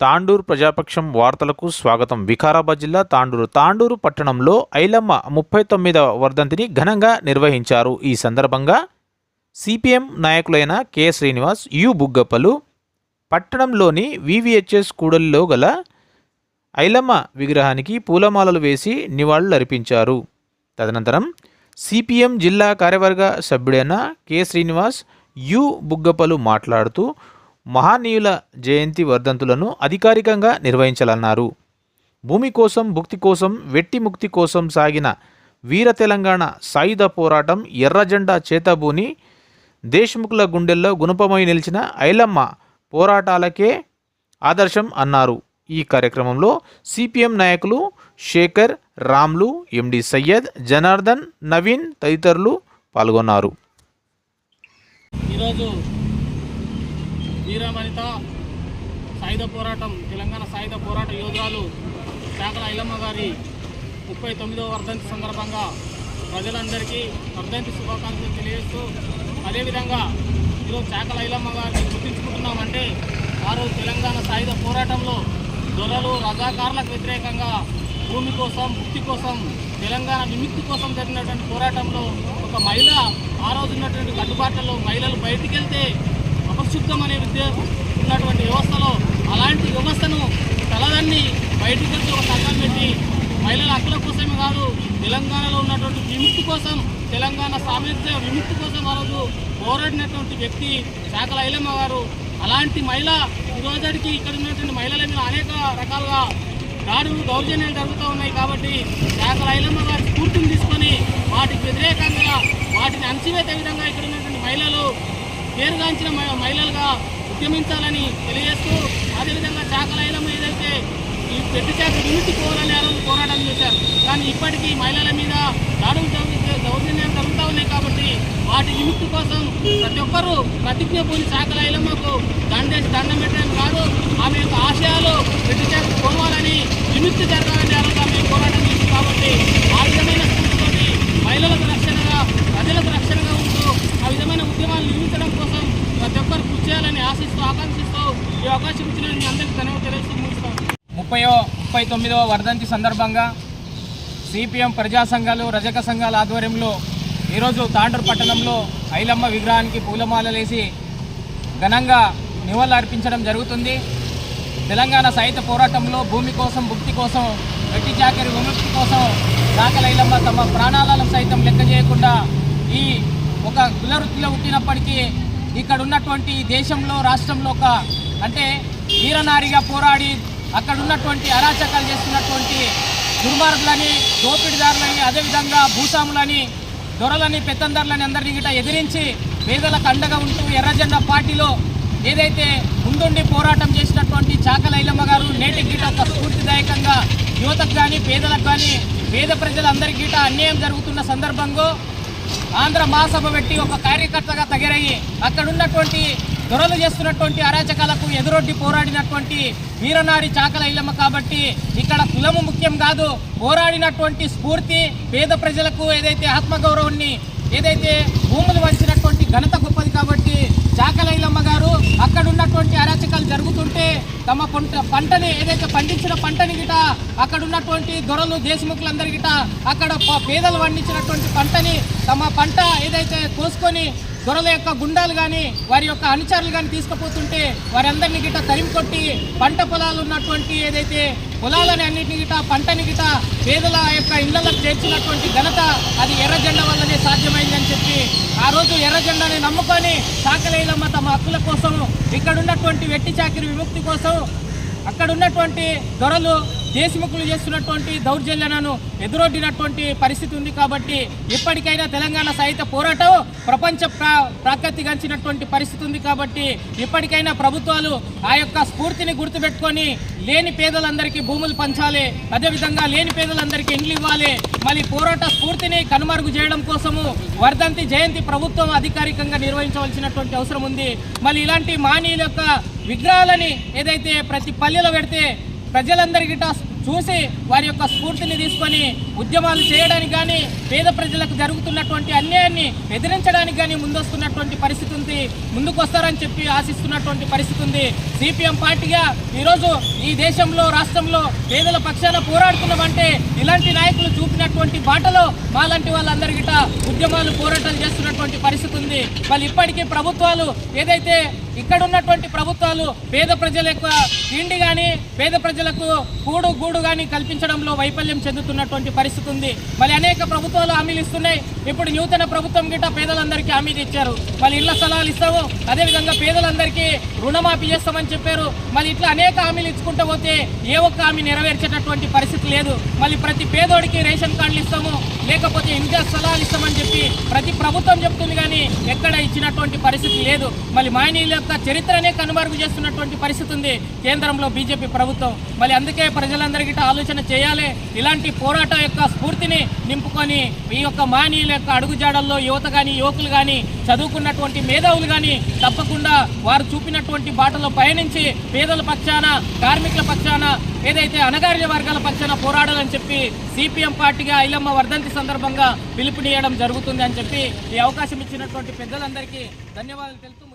తాండూరు ప్రజాపక్షం వార్తలకు స్వాగతం. వికారాబాద్ జిల్లా తాండూరు. తాండూరు పట్టణంలో ఐలమ్మ ముప్పై తొమ్మిదవ వర్ధంతిని ఘనంగా నిర్వహించారు. ఈ సందర్భంగా సిపిఎం నాయకులైన కె. శ్రీనివాస్ యు. బుగ్గప్పలు పట్టణంలోని వివిహెచ్ఎస్ కూడలిలో గల ఐలమ్మ విగ్రహానికి పూలమాలలు వేసి నివాళులర్పించారు తదనంతరం సిపిఎం జిల్లా కార్యవర్గ సభ్యుడైన కె. శ్రీనివాస్ యు. బుగ్గపలు మాట్లాడుతూ మహానీయుల జయంతి వర్ధంతులను అధికారికంగా నిర్వహించాలన్నారు. భూమి కోసం భుక్తి కోసం వెట్టి ముక్తి కోసం సాగిన వీర తెలంగాణ సాయుధ పోరాటం ఎర్రజెండా చేతబూని దేశముఖుల గుండెల్లో గుణపమై నిలిచిన ఐలమ్మ పోరాటాలకే ఆదర్శం అన్నారు. ఈ కార్యక్రమంలో సిపిఎం నాయకులు శేఖర్ రామ్లు ఎండి సయ్యద్ జనార్దన్ నవీన్ తదితరులు పాల్గొన్నారు. ఈరోజు వీరమణిత సాయుధ పోరాటం తెలంగాణ సాయుధ పోరాట యోధురాలు శాఖల ఐలమ్మ గారి ముప్పై తొమ్మిదవ వర్ధంతి సందర్భంగా ప్రజలందరికీ వర్ధంతి శుభాకాంక్షలు తెలియజేస్తూ అదేవిధంగా ఈరోజు శాఖల ఐలమ్మ గారిని గుర్తించుకుంటున్నామంటే ఆ రోజు తెలంగాణ సాయుధ పోరాటంలో దొరలు రజాకారులకు వ్యతిరేకంగా భూమి కోసం ముక్తి కోసం తెలంగాణ విముక్తి కోసం జరిగినటువంటి పోరాటంలో ఒక మహిళ ఆ రోజు ఉన్నటువంటి కట్టుబాట్లలో మహిళలు బయటికి వెళ్తే అపశుద్ధం అనే విద్య ఉన్నటువంటి వ్యవస్థలో అలాంటి వ్యవస్థను తలదన్ని బయటికి వచ్చి ఒక సంఘం పెట్టి మహిళల హక్కుల కోసమే కాదు తెలంగాణలో ఉన్నటువంటి విముక్తి కోసం తెలంగాణ సామర్థ్య విముక్తి కోసం ఆ రోజు పోరాడినటువంటి వ్యక్తి శాఖల ఐలమ్మ గారు అలాంటి మహిళ ఈరోజుకి ఇక్కడ ఉన్నటువంటి మహిళల మీద అనేక రకాలుగా దాడులు దౌర్జన్యాలు జరుగుతూ ఉన్నాయి కాబట్టి శాఖల ఐలమ్మ గారి స్ఫూర్తిని తీసుకొని వాటికి వ్యతిరేకంగా వాటిని అణచివేత విధంగా ఇక్కడ ఉన్నటువంటి మహిళలు పేరుగాంచిన మహిళలుగా ఉద్యమించాలని తెలియజేస్తూ అదేవిధంగా చాకలైలం ఏదైతే ఈ పెద్ద చేత విముక్తి పోవాలని ఆ రోజు పోరాటం చేశారు. కానీ ఇప్పటికీ మహిళల మీద దాడులు జరుగు- దౌర్జన్యాలు జరుగుతూ ఉన్నాయి కాబట్టి వాటి విముక్తి కోసం ప్రతి ఒక్కరూ ప్రతిజ్ఞ పూని శాఖల ఐలమ్మకు దండేసి దండం పెట్టడం కాదు. ఆమె యొక్క ఆశయాలు పెద్ద చేత పోవాలని విముక్తి జరగాలని ఆ రోజు ఆమె పోరాటం చేసింది కాబట్టి ఆ విధమైన స్ఫూర్తితోటి మహిళలకు రక్షణగా ప్రజలకు రక్షణగా ఉంటూ ఆ విధమైన ఉద్యమాలు నిర్మించడం కోసం ప్రతి ఒక్కరు కృషి చేయాలని ఆశిస్తూ ఆకాంక్షిస్తూ ఈ అవకాశం ఇచ్చిన మీ అందరికీ ధన్యవాదాలు తెలియజేస్తూ ముగిస్తాను ముప్పయో ముప్పై తొమ్మిదవ వర్ధంతి సందర్భంగా సిపిఎం ప్రజా సంఘాలు రజక సంఘాల ఆధ్వర్యంలో ఈరోజు తాండూరు పట్టణంలో ఐలమ్మ విగ్రహానికి పూలమాలలేసి ఘనంగా నివాళులు అర్పించడం జరుగుతుంది. తెలంగాణ సాహిత్య పోరాటంలో భూమి కోసం భుక్తి కోసం గట్టి చాకరి విముక్తి కోసం శాఖల తమ ప్రాణాలను సైతం లెక్క చేయకుండా ఈ ఒక కులవృత్తిలో పుట్టినప్పటికీ ఇక్కడ ఉన్నటువంటి దేశంలో రాష్ట్రంలో ఒక అంటే వీరనారిగా పోరాడి అక్కడ ఉన్నటువంటి అరాచకాలు చేస్తున్నటువంటి దుర్మార్గులని దోపిడిదారులని అదేవిధంగా భూస్వాములని దొరలని పెత్తందారులని అందరినీ గిట ఎదిరించి పేదలకు అండగా ఉంటూ ఎర్రజెండా పార్టీలో ఏదైతే ముందుండి పోరాటం చేసినటువంటి చాకల ఐలమ్మ గారు నేటికి గిట ఒక స్ఫూర్తిదాయకంగా యువతకు కానీ పేదలకు కానీ పేద ప్రజలందరికీ గిట అన్యాయం జరుగుతున్న సందర్భంలో ఆంధ్ర మహాసభ పెట్టి ఒక కార్యకర్తగా తగిరయ్యి అక్కడ ఉన్నటువంటి దొరలు చేస్తున్నటువంటి అరాచకాలకు ఎదురొడ్డి పోరాడినటువంటి వీరనారి చాకల ఇల్లమ్మ కాబట్టి ఇక్కడ కులము ముఖ్యం కాదు. పోరాడినటువంటి స్ఫూర్తి పేద ప్రజలకు ఏదైతే ఆత్మగౌరవాన్ని ఏదైతే భూములు వంచినటువంటి ఘనత గొప్పది కాబట్టి చాకల గారు అక్కడ ఉన్నటువంటి అరాచకాలు జరుగుతుంటే తమ పంట పంటని ఏదైతే పండించిన పంటని గిట అక్కడ ఉన్నటువంటి దొరలు దేశముఖులందరి గిట అక్కడ పేదలు పండించినటువంటి పంటని తమ పంట ఏదైతే కోసుకొని దొరల యొక్క గుండాలు కానీ వారి యొక్క అనుచరులు కానీ తీసుకుపోతుంటే వారందరినీ గిట తరిమి కొట్టి పంట పొలాలు ఉన్నటువంటి ఏదైతే పొలాలని అన్నింటిని గిట పంటని గిట పేదల యొక్క ఇళ్ళకు చేర్చినటువంటి ఘనత అది ఎర్రజెండ వల్లనే సాధ్యమైందని చెప్పి ఆ రోజు ఎర్రజెండని నమ్ముకొని సాకలేలమ్మ తమ హక్కుల కోసం ఇక్కడ ఉన్నటువంటి వెట్టి చాకిరి విముక్తి కోసం అక్కడ ఉన్నటువంటి దొరలు దేశముఖులు చేస్తున్నటువంటి దౌర్జన్యాలను ఎదురొడ్డినటువంటి పరిస్థితి ఉంది కాబట్టి ఇప్పటికైనా తెలంగాణ సాహిత్య పోరాటం ప్రపంచ ప్రా పరిస్థితి ఉంది కాబట్టి ఇప్పటికైనా ప్రభుత్వాలు ఆ యొక్క స్ఫూర్తిని గుర్తుపెట్టుకొని లేని పేదలందరికీ భూములు పంచాలి అదేవిధంగా లేని పేదలందరికీ ఇండ్లు ఇవ్వాలి. మళ్ళీ పోరాట స్ఫూర్తిని కనుమరుగు చేయడం కోసము వర్ధంతి జయంతి ప్రభుత్వం అధికారికంగా నిర్వహించవలసినటువంటి అవసరం ఉంది. మళ్ళీ ఇలాంటి మానీయుల యొక్క విగ్రహాలని ఏదైతే ప్రతి పల్లెలో పెడితే ప్రజలందరికీ చూసి వారి యొక్క స్ఫూర్తిని తీసుకొని ఉద్యమాలు చేయడానికి కానీ పేద ప్రజలకు జరుగుతున్నటువంటి అన్యాయాన్ని ఎదిరించడానికి కానీ ముందొస్తున్నటువంటి పరిస్థితి ఉంది. ముందుకు వస్తారని చెప్పి ఆశిస్తున్నటువంటి పరిస్థితి ఉంది. సిపిఎం పార్టీగా ఈరోజు ఈ దేశంలో రాష్ట్రంలో పేదల పక్షాన పోరాడుతున్నామంటే ఇలాంటి నాయకులు చూపినటువంటి బాటలో మాలాంటి వాళ్ళందరికీ ఉద్యమాలు పోరాటాలు చేస్తున్నటువంటి పరిస్థితి ఉంది. వాళ్ళు ఇప్పటికీ ప్రభుత్వాలు ఏదైతే ఇక్కడ ఉన్నటువంటి ప్రభుత్వాలు పేద ప్రజల యొక్క తిండి కానీ పేద ప్రజలకు కూడు గూడు కానీ కల్పించడంలో వైఫల్యం చెందుతున్నటువంటి పరిస్థితి ఉంది మరి అనేక ప్రభుత్వాలు హామీలు ఇస్తున్నాయి. ఇప్పుడు నూతన ప్రభుత్వం గిట్ట పేదలందరికీ హామీలు ఇచ్చారు. మళ్ళీ ఇళ్ళ స్థలాలు ఇస్తాము అదేవిధంగా పేదలందరికీ రుణమాఫీ చేస్తామని చెప్పారు. మళ్ళీ ఇట్లా అనేక హామీలు ఇచ్చుకుంటూ పోతే ఏ ఒక్క హామీ నెరవేర్చేటటువంటి పరిస్థితి లేదు. మళ్ళీ ప్రతి పేదోడికి రేషన్ కార్డులు ఇస్తాము. లేకపోతే ఇంకా స్థలాలు ఇస్తామని చెప్పి ప్రతి ప్రభుత్వం చెప్తుంది కానీ ఎక్కడ ఇచ్చినటువంటి పరిస్థితి లేదు. మళ్ళీ మాయనీయుల యొక్క చరిత్రనే కనుమరుగు చేస్తున్నటువంటి పరిస్థితి ఉంది కేంద్రంలో బీజేపీ ప్రభుత్వం. మళ్ళీ అందుకే ప్రజలందరికీ ఆలోచన చేయాలి. ఇలాంటి పోరాటం యొక్క స్ఫూర్తిని నింపుకొని ఈ యొక్క మానీయుల యొక్క అడుగుజాడల్లో యువత కానీ యువకులు కానీ చదువుకున్నటువంటి మేధావులు కానీ తప్పకుండా వారు చూపినటువంటి బాటలో పయనించి పేదల పక్షాన కార్మికుల పక్షాన ఏదైతే అణగారిన వర్గాల పక్షాన పోరాడాలని చెప్పి సిపిఎం పార్టీగా ఐలమ్మ వర్ధంతి సందర్భంగా పిలుపునియడం జరుగుతుంది అని చెప్పి ఈ అవకాశం ఇచ్చినటువంటి పెద్దలందరికీ ధన్యవాదాలు తెలుపుతూ